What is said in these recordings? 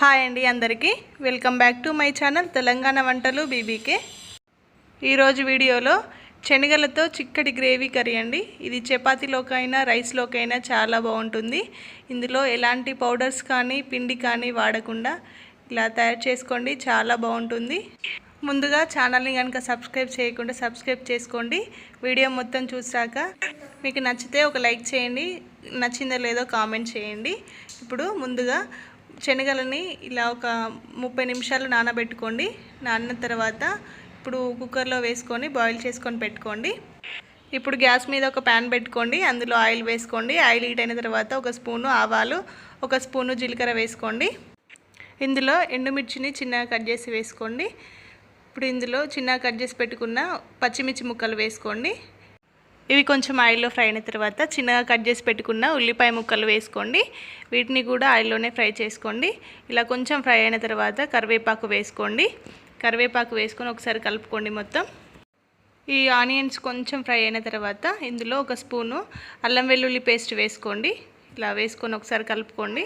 Hi అండి అందరికీ. Welcome back to my channel Telangana వంటలు బీబీకే. ఈరోజు వీడియోలో శనగలతో చిక్కటి గ్రేవీ కర్రీ అండి. ఇది చపాతీలోకైనా రైస్లోకైనా చాలా బాగుంటుంది. ఇందులో ఎలాంటి పౌడర్స్ కానీ పిండి కానీ వాడకుండా ఇలా తయారు చేసుకోండి చాలా బాగుంటుంది. ముందుగా ఛానల్ని కనుక సబ్స్క్రైబ్ చేయకుండా సబ్స్క్రైబ్ చేసుకోండి. వీడియో మొత్తం చూసాక మీకు నచ్చితే ఒక లైక్ చేయండి నచ్చిందో లేదో కామెంట్ చేయండి. ఇప్పుడు ముందుగా శనగలని ఇలా ఒక ముప్పై నిమిషాలు నానబెట్టుకోండి. నానిన తర్వాత ఇప్పుడు కుక్కర్లో వేసుకొని బాయిల్ చేసుకొని పెట్టుకోండి. ఇప్పుడు గ్యాస్ మీద ఒక ప్యాన్ పెట్టుకోండి. అందులో ఆయిల్ వేసుకోండి. ఆయిల్ హీట్ అయిన తర్వాత ఒక స్పూను ఆవాలు ఒక స్పూను జీలకర్ర వేసుకోండి. ఇందులో ఎండుమిర్చిని చిన్నగా కట్ చేసి వేసుకోండి. ఇప్పుడు ఇందులో చిన్నగా కట్ చేసి పెట్టుకున్న పచ్చిమిర్చి ముక్కలు వేసుకోండి. ఇవి కొంచెం ఆయిల్లో ఫ్రై అయిన తర్వాత చిన్నగా కట్ చేసి పెట్టుకున్న ఉల్లిపాయ ముక్కలు వేసుకోండి. వీటిని కూడా ఆయిల్లోనే ఫ్రై చేసుకోండి. ఇలా కొంచెం ఫ్రై అయిన తర్వాత కరివేపాకు వేసుకోండి. కరివేపాకు వేసుకొని ఒకసారి కలుపుకోండి మొత్తం. ఈ ఆనియన్స్ కొంచెం ఫ్రై అయిన తర్వాత ఇందులో ఒక స్పూను అల్లం వెల్లుల్లి పేస్ట్ వేసుకోండి. ఇలా వేసుకొని ఒకసారి కలుపుకోండి.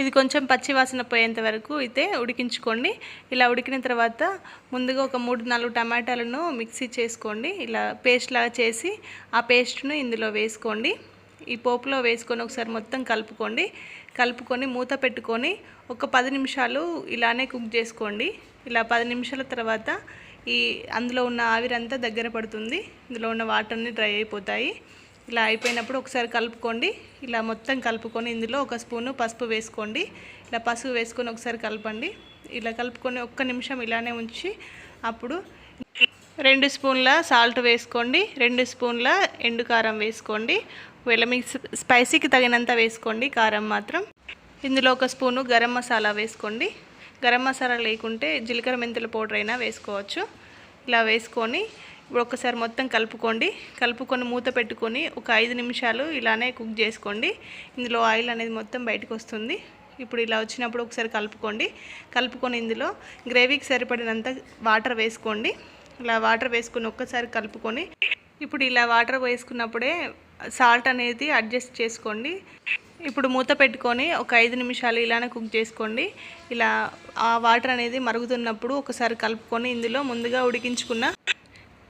ఇది కొంచెం పచ్చి వాసన పోయేంత వరకు అయితే ఉడికించుకోండి. ఇలా ఉడికిన తర్వాత ముందుగా ఒక మూడు నాలుగు టమాటాలను మిక్సీ చేసుకోండి. ఇలా పేస్ట్ లాగా చేసి ఆ పేస్ట్ను ఇందులో వేసుకోండి. ఈ పోపులో వేసుకొని ఒకసారి మొత్తం కలుపుకోండి. కలుపుకొని మూత పెట్టుకొని ఒక పది నిమిషాలు ఇలానే కుక్ చేసుకోండి. ఇలా పది నిమిషాల తర్వాత ఈ అందులో ఉన్న ఆవిరంతా దగ్గర పడుతుంది. ఇందులో ఉన్న వాటర్ని డ్రై అయిపోతాయి. ఇలా అయిపోయినప్పుడు ఒకసారి కలుపుకోండి. ఇలా మొత్తం కలుపుకొని ఇందులో ఒక స్పూను పసుపు వేసుకోండి. ఇలా పసుపు వేసుకొని ఒకసారి కలపండి. ఇలా కలుపుకొని ఒక్క నిమిషం ఇలానే ఉంచి అప్పుడు రెండు స్పూన్ల సాల్ట్ వేసుకోండి. రెండు స్పూన్ల ఎండు కారం వేసుకోండి. ఒకవేళ మీకు స్పైసీకి తగినంత వేసుకోండి కారం మాత్రం. ఇందులో ఒక స్పూను గరం మసాలా వేసుకోండి. గరం మసాలా లేకుంటే జీలకర్ర మెంతుల పౌడర్ అయినా వేసుకోవచ్చు. ఇలా వేసుకొని ఇప్పుడు ఒకసారి మొత్తం కలుపుకోండి. కలుపుకొని మూత పెట్టుకొని ఒక ఐదు నిమిషాలు ఇలానే కుక్ చేసుకోండి. ఇందులో ఆయిల్ అనేది మొత్తం బయటకు వస్తుంది. ఇప్పుడు ఇలా వచ్చినప్పుడు ఒకసారి కలుపుకోండి. కలుపుకొని ఇందులో గ్రేవీకి సరిపడినంత వాటర్ వేసుకోండి. ఇలా వాటర్ వేసుకొని ఒక్కసారి కలుపుకొని ఇప్పుడు ఇలా వాటర్ వేసుకున్నప్పుడే సాల్ట్ అనేది అడ్జస్ట్ చేసుకోండి. ఇప్పుడు మూత పెట్టుకొని ఒక ఐదు నిమిషాలు ఇలానే కుక్ చేసుకోండి. ఇలా ఆ వాటర్ అనేది మరుగుతున్నప్పుడు ఒకసారి కలుపుకొని ఇందులో ముందుగా ఉడికించుకున్న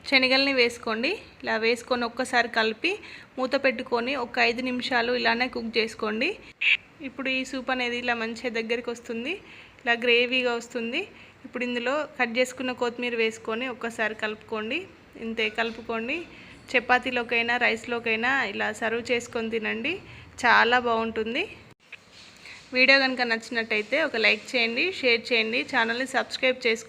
శనగల్ని వేసుకోండి. ఇలా వేసుకొని ఒక్కసారి కలిపి మూత పెట్టుకొని ఒక ఐదు నిమిషాలు ఇలానే కుక్ చేసుకోండి. ఇప్పుడు ఈ సూప్ అనేది ఇలా మంచిగా దగ్గరికి వస్తుంది. ఇలా గ్రేవీగా వస్తుంది. ఇప్పుడు ఇందులో కట్ చేసుకున్న కొత్తిమీర వేసుకొని ఒక్కసారి కలుపుకోండి. ఇంతే కలుపుకోండి. చపాతీలోకైనా రైస్లోకైనా ఇలా సర్వ్ చేసుకొని తినండి. చాలా బాగుంటుంది. వీడియో కనుక నచ్చినట్టయితే ఒక లైక్ చేయండి షేర్ చేయండి. ఛానల్ని సబ్స్క్రైబ్ చేసుకోండి